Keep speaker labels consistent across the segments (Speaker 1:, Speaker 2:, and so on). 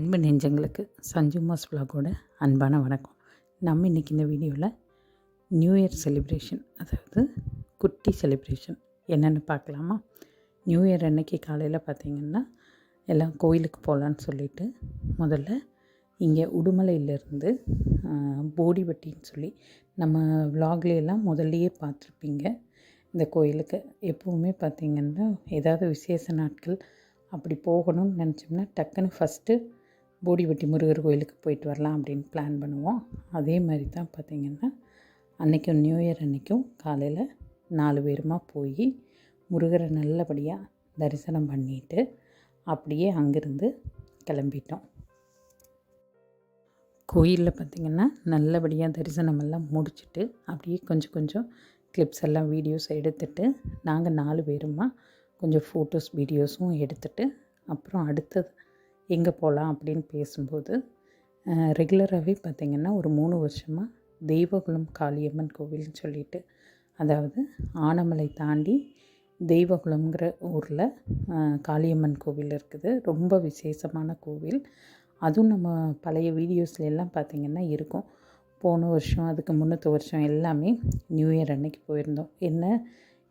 Speaker 1: அன்பு நெஞ்சங்களுக்கு சஞ்சு மாஸ் அன்பான வணக்கம். நம்ம இன்றைக்கி இந்த வீடியோவில் நியூ இயர் செலிப்ரேஷன் அதாவது குட்டி செலிப்ரேஷன் என்னென்னு பார்க்கலாமா? நியூ இயர் அன்னைக்கு காலையில் பார்த்திங்கன்னா எல்லாம் கோயிலுக்கு போகலான்னு சொல்லிட்டு முதல்ல இங்கே உடுமலையிலேருந்து போடிவட்டின்னு சொல்லி நம்ம விலாக்லையெல்லாம் எல்லாம் முதல்லையே பார்த்துருப்பீங்க. இந்த கோயிலுக்கு எப்போவுமே பார்த்திங்கன்னா ஏதாவது விசேஷ நாட்கள் அப்படி போகணும்னு நினச்சோம்னா டக்குன்னு ஃபஸ்ட்டு போடிவட்டி முருகர் கோயிலுக்கு போயிட்டு வரலாம் அப்படின்னு பிளான் பண்ணுவோம். அதே மாதிரி தான் பார்த்திங்கன்னா அன்றைக்கும் நியூ இயர் அன்றைக்கும் காலையில் நாலு பேருமா போய் முருகரை நல்லபடியாக தரிசனம் பண்ணிட்டு அப்படியே அங்கேருந்து கிளம்பிட்டோம். கோயிலில் பார்த்திங்கன்னா நல்லபடியாக தரிசனம் எல்லாம் முடிச்சுட்டு அப்படியே கொஞ்சம் கொஞ்சம் கிளிப்ஸ் எல்லாம் வீடியோஸ் எடுத்துட்டு நாங்கள் நாலு பேருமா கொஞ்சம் ஃபோட்டோஸ் வீடியோஸும் எடுத்துட்டு அப்புறம் அடுத்தது எங்கே போகலாம் அப்படின்னு பேசும்போது ரெகுலராகவே பார்த்திங்கன்னா ஒரு மூணு வருஷமாக தெய்வகுலம் காளியம்மன் கோவில்னு சொல்லிட்டு அதாவது ஆனமலை தாண்டி தெய்வகுளம்ங்கிற ஊரில் காளியம்மன் கோவில் இருக்குது. ரொம்ப விசேஷமான கோவில். அதுவும் நம்ம பழைய வீடியோஸ்ல எல்லாம் பார்த்திங்கன்னா இருக்கும். போன வருஷம் அதுக்கு முன்னத்து வருஷம் எல்லாமே நியூ இயர் அன்னைக்கு போயிருந்தோம். என்ன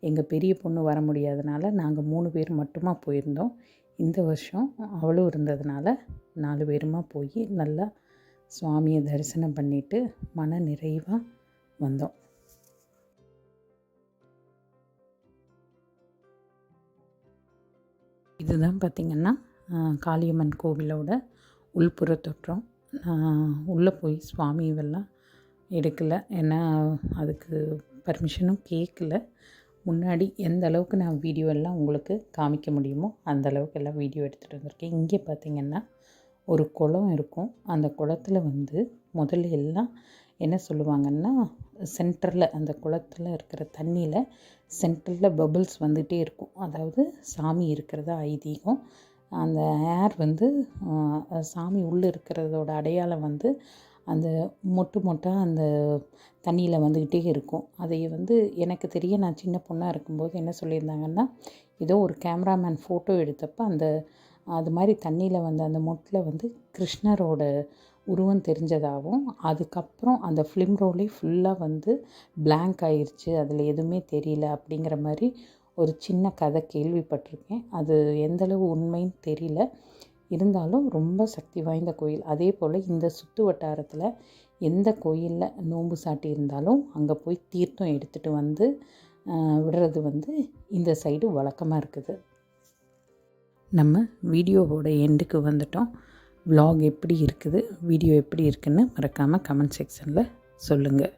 Speaker 1: எங்கள் பெரிய பொண்ணு வர முடியாதனால நாங்கள் மூணு பேர் மட்டுமா போயிருந்தோம். இந்த வருஷம் அவளும் இருந்ததுனால நாலு பேருமா போய் நல்லா சுவாமியை தரிசனம் பண்ணிட்டு மன நிறைவாக வந்தோம். இதுதான் பார்த்திங்கன்னா காளியம்மன் கோவிலோட உள்புற தோற்றம். உள்ளே போய் சுவாமியெல்லாம் எடுக்கலை. ஏன்னா அதுக்கு பர்மிஷனும் கேட்கல முன்னாடி எந்த அளவுக்கு நான் வீடியோ எல்லாம் உங்களுக்கு காமிக்க முடியுமோ அந்த அளவுக்கு எல்லாம் வீடியோ எடுத்துகிட்டு வந்திருக்கேன். இங்கே பார்த்திங்கன்னா ஒரு குளம் இருக்கும். அந்த குளத்தில் வந்து முதல்ல எல்லாம் என்ன சொல்லுவாங்கன்னா சென்டரில் அந்த குளத்தில் இருக்கிற தண்ணியில் சென்டரில் பபிள்ஸ் வந்துகிட்டே இருக்கும். அதாவது சாமி இருக்கிறதா ஐதீகம். அந்த ஏர் வந்து சாமி உள்ளே இருக்கிறதோட அடையாளம் வந்து அந்த மொட்டு மொட்டாக அந்த தண்ணியில் வந்துக்கிட்டே இருக்கும். அதை வந்து எனக்கு தெரிய நான் சின்ன பொண்ணாக இருக்கும்போது என்ன சொல்லியிருந்தாங்கன்னா ஏதோ ஒரு கேமராமேன் ஃபோட்டோ எடுத்தப்போ அந்த அது மாதிரி தண்ணியில் வந்து அந்த மொட்டில் வந்து கிருஷ்ணரோட உருவம் தெரிஞ்சதாகவும் அதுக்கப்புறம் அந்த ஃபிலிம் ரோலே ஃபுல்லாக வந்து பிளாங்க் ஆயிடுச்சு அதில் எதுவுமே தெரியல அப்படிங்கிற மாதிரி ஒரு சின்ன கதை கேள்விப்பட்டிருக்கேன். அது எந்தளவு உண்மைன்னு தெரியல. இருந்தாலும் ரொம்ப சக்தி வாய்ந்த கோயில். அதே போல் இந்த சுற்று வட்டாரத்தில் எந்த கோயிலில் நோன்பு சாட்டி இருந்தாலும் அங்கே போய் தீர்த்தம் எடுத்துகிட்டு வந்து விடுறது வந்து இந்த சைடு வழக்கமாக இருக்குது. நம்ம வீடியோவோட எண்டுக்கு வந்துட்டோம். விலாக் எப்படி இருக்குது வீடியோ எப்படி இருக்குன்னு மறக்காமல் கமெண்ட் செக்ஷனில் சொல்லுங்கள்